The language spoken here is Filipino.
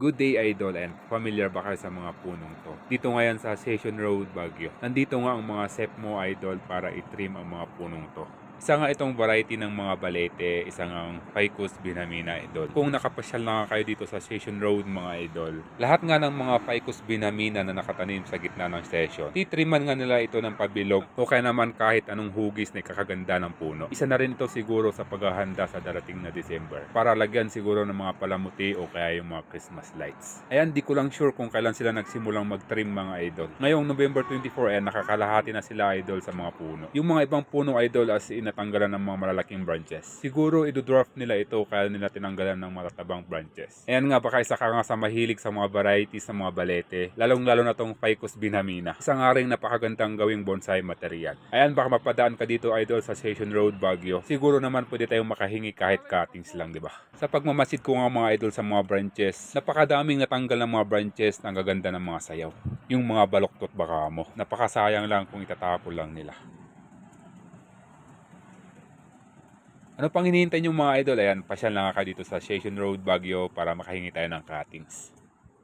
Good day idol and familiar ba kayo sa mga punong to? Dito ngayon sa Session Road, Baguio. Nandito nga ang mga Sepmo idol para i-trim ang mga punong to. Isa nga itong variety ng mga balete, isa nga ang Ficus binamina idol. Kung nakapasyal na kayo dito sa Session Road mga idol, lahat nga ng mga Ficus binamina na nakatanim sa gitna ng session, titriman nga nila ito ng pabilog o kaya naman kahit anong hugis na kakaganda ng puno. Isa na rin ito siguro sa paghahanda sa darating na December para lagyan siguro ng mga palamuti o kaya yung mga Christmas lights. Ayan, di ko lang sure kung kailan sila nagsimulang mag-trim mga idol. Ngayong November 24 eh, nakakalahati na sila idol sa mga puno. Yung mga ibang puno idol as in natanggalan ng mga malalaking branches. Siguro idodwarf nila ito kaya nila tinanggalan ng matatabang branches. Ayan nga baka isa ka nga sa mahilig sa mga varieties sa mga balete, lalong lalo na tong Ficus binamina. Isa nga rin napakagandang gawing bonsai material. Ayan baka mapadaan ka dito idol sa Station Road Baguio. Siguro naman pwede tayong makahingi kahit cuttings lang, di ba? Sa pagmamasid ko nga mga idol sa mga branches, napakadaming natanggal ng mga branches na ang gaganda ng mga sayaw. Yung mga baloktot baka mo. Napakasayang lang kung itatapon lang nila. Ano pang hinihintay yung mga idol? Ayan, pasyal lang ka dito sa Station Road, Baguio para makahingi tayo ng cuttings.